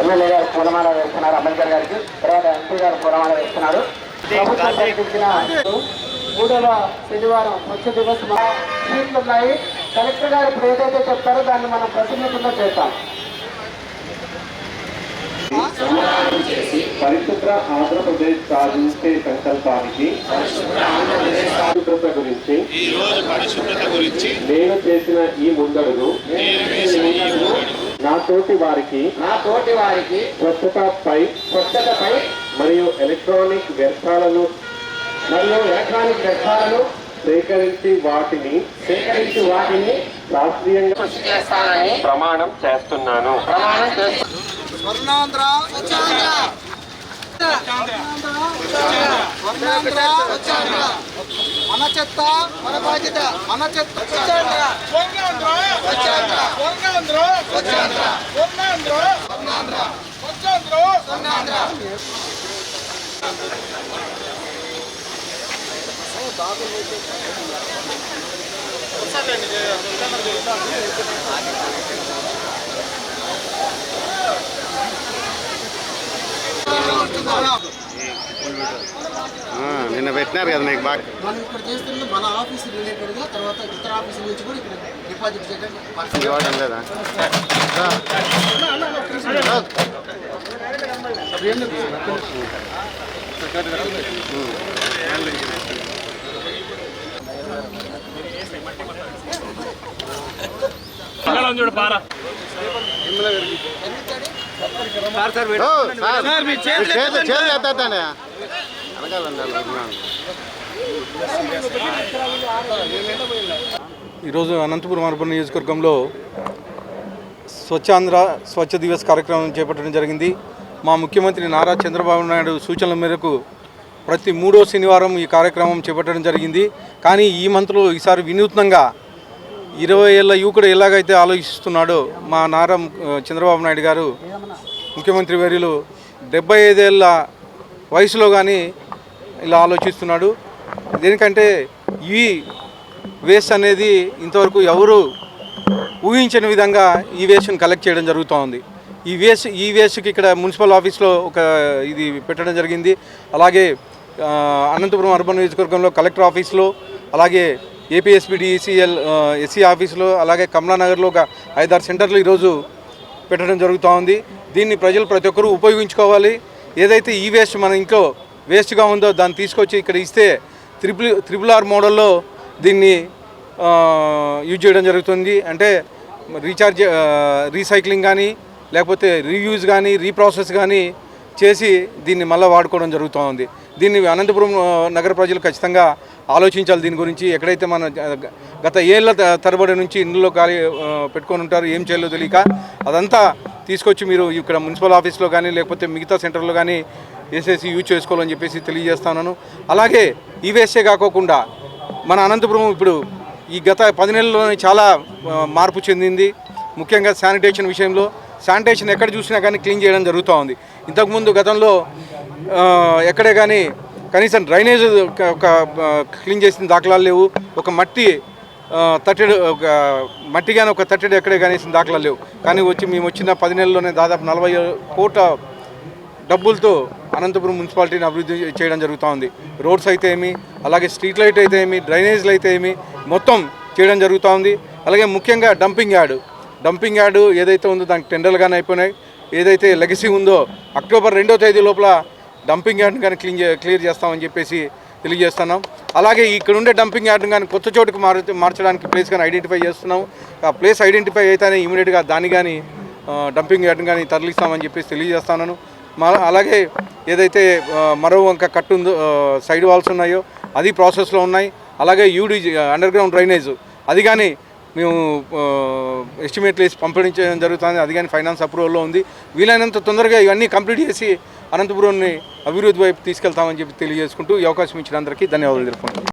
MLA గారు పూలమాల వేస్తున్నారు అంబేద్కర్ గారికి. తర్వాత ఎంపీ గారు పూలమాల వేస్తున్నారు. మూడవ శనివారం స్వచ్ఛ దివస్ మా సీట్లు ఉన్నాయి. కలెక్టర్ గారు ఇప్పుడు ఏదైతే చెప్తారో దాన్ని మనం ప్రతినిధుల్లో చేస్తాం. పరిశుభ్ర ఆంధ్రప్రదేశ్ సాధించే సంకల్పానికి పరిశుభ్ర ఈ రోజు పరిశుభ్రత గురించి నేను చేసిన ఈ ముందడుగు నేను వేసిన ఈ ముందడుగు నా తోటి వారికి నా తోటి వారికి స్వచ్ఛతపై స్వచ్ఛతపై మరియు ఎలక్ట్రానిక్ వ్యర్థాలను మరియు ఎలక్ట్రానిక్ వ్యర్థాలను సేకరించి వాటిని సేకరించి వాటిని శాస్త్రీయంగా కృషి చేస్తానని ప్రమాణం చేస్తున్నాను ప్రమాణం చేస్తున్నాను స్వర్ణాంధ్ర మన చెత్త మన బాధ్యత మన చెత్త స్వచ్ఛాంధ్ర స్వర్ణాంధ్ర స్వచ్ఛాంధ్ర స్వర్ణాంధ్ర స్వచ్ఛాంధ్ర స్వర్ణాంధ్ర స్వర్ణాంధ్ర స్వచ్ఛాంధ్ర స్వర్ణాంధ్ర నిన్న పెట్టినారు కదా నీకు బాగా. మనం ఇక్కడ చేస్తున్న మన ఆఫీస్ రిలేటెడ్గా తర్వాత ఇతర ఆఫీసుల నుంచి కూడా ఇక్కడ డిపాజిట్ చేయడానికి ఇవ్వడం లేదా? ఓ, సార్, మీ చేతులు చేతులు ఎత్తానే అనగాలండి ఈరోజు అనంతపురం అర్బన్ నియోజకవర్గంలో స్వచ్ఛాంధ్ర స్వచ్ఛ దివస్ కార్యక్రమం చేపట్టడం జరిగింది. మా ముఖ్యమంత్రి నారా చంద్రబాబు నాయుడు సూచనల మేరకు ప్రతి మూడో శనివారం ఈ కార్యక్రమం చేపట్టడం జరిగింది. కానీ ఈ మంత్రులు ఈసారి వినూత్నంగా ఇరవై ఏళ్ళ యువకుడు ఎలాగైతే ఆలోచిస్తున్నాడో మా నారా చంద్రబాబు నాయుడు గారు ముఖ్యమంత్రి వర్యులు డెబ్బై ఐదేళ్ళ వయసులో కానీ ఇలా ఆలోచిస్తున్నాడు. దేనికంటే ఈ వేస్ట్ అనేది ఇంతవరకు ఎవరు ఊహించని విధంగా ఈ వేస్ట్ని కలెక్ట్ చేయడం జరుగుతూ ఉంది. ఈ వేస్ట్ ఈ వేస్ట్కి ఇక్కడ మున్సిపల్ ఆఫీస్లో ఒక ఇది పెట్టడం జరిగింది. అలాగే అనంతపురం అర్బన్ నియోజకవర్గంలో కలెక్టర్ ఆఫీస్లో అలాగే ఏపీఎస్బిడిఈసీఎల్ ఎస్సీ ఆఫీసులో అలాగే కమలానగర్లో ఒక ఐదారు సెంటర్లు ఈరోజు పెట్టడం జరుగుతూ ఉంది. దీన్ని ప్రజలు ప్రతి ఒక్కరూ ఉపయోగించుకోవాలి. ఏదైతే ఈ వేస్ట్ మన ఇంట్లో వేస్ట్గా ఉందో దాన్ని తీసుకొచ్చి ఇక్కడ ఇస్తే త్రిపుల్ త్రిపుల్ ఆర్ మోడల్లో దీన్ని యూజ్ చేయడం జరుగుతుంది. అంటే రీఛార్జ్ రీసైక్లింగ్ కానీ లేకపోతే రీయూజ్ కానీ రీప్రాసెస్ కానీ చేసి దీన్ని మళ్ళీ వాడుకోవడం జరుగుతుంది దీన్ని అనంతపురం నగర ప్రజలు ఖచ్చితంగా ఆలోచించాలి దీని గురించి. ఎక్కడైతే మన గత ఏళ్ళ త- తరబడి నుంచి ఇండ్లలో ఖాళీ పెట్టుకొని ఉంటారు ఏం చేయాలో తెలియక అదంతా తీసుకొచ్చి మీరు ఇక్కడ మున్సిపల్ ఆఫీస్లో కానీ లేకపోతే మిగతా సెంటర్లో కానీ వేసేసి యూజ్ చేసుకోవాలని చెప్పేసి తెలియజేస్తున్నాను అలాగే ఈ వేస్టే కాకోకుండా మన అనంతపురం ఇప్పుడు ఈ గత పది నెలల్లోనే చాలా మార్పు చెందింది. ముఖ్యంగా శానిటేషన్ విషయంలో. శానిటేషన్ ఎక్కడ చూసినా కానీ క్లీన్ చేయడం జరుగుతూ ఉంది. ఇంతకుముందు గతంలో ఎక్కడే కానీ కనీసం డ్రైనేజ్ ఒక- క్లీన్ చేసిన దాఖలాలు లేవు. ఒక మట్టి తట్టెడు ఒక మట్టి కానీ ఒక తట్టెడు ఎక్కడే కానీ దాఖలాలు లేవు. కానీ వచ్చి మేము వచ్చిన పది నెలల్లోనే దాదాపు నలభై కోట్ల డబ్బులతో అనంతపురం మున్సిపాలిటీని అభివృద్ధి చేయడం జరుగుతూ ఉంది. రోడ్స్ అయితే ఏమి అలాగే స్ట్రీట్ లైట్ అయితే ఏమి డ్రైనేజ్లు అయితే ఏమి మొత్తం చేయడం జరుగుతూ ఉంది. అలాగే ముఖ్యంగా డంపింగ్ యార్డ్. డంపింగ్ యార్డ్ ఏదైతే ఉందో దానికి టెండర్లు కానీ అయిపోయినాయి. ఏదైతే లెగసీ ఉందో అక్టోబర్ రెండో తేదీ లోపల డంపింగ్ యార్డ్ని కానీ క్లీన్ క్లియర్ చేస్తామని చెప్పేసి తెలియజేస్తున్నాం. అలాగే ఇక్కడ ఉండే డంపింగ్ యార్డ్ని కానీ కొత్త చోటుకు మార్చడానికి ప్లేస్ కానీ ఐడెంటిఫై చేస్తున్నాం. ఆ ప్లేస్ ఐడెంటిఫై అయితేనే ఇమీడియట్గా దాన్ని కానీ డంపింగ్ యార్డ్ని కానీ తరలిస్తామని చెప్పేసి తెలియజేస్తున్నాను మా అలాగే ఏదైతే మరో వంక కట్టు ఉందో సైడ్ వాల్స్ ఉన్నాయో అది ప్రాసెస్లో ఉన్నాయి. అలాగే యూడి అండర్ గ్రౌండ్ డ్రైనేజ్. అది కానీ మేము ఎస్టిమేట్లు వేసి పంపించడం జరుగుతుంది. అది కానీ ఫైనాన్స్ అప్రూవల్లో ఉంది. వీలైనంత తొందరగా ఇవన్నీ కంప్లీట్ చేసి అనంతపురంని అభివృద్ధి వైపు తీసుకెళ్తామని చెప్పి తెలియజేసుకుంటూ ఈ అవకాశం ఇచ్చిన అందరికీ ధన్యవాదాలు తెలుపుకుంటున్నాను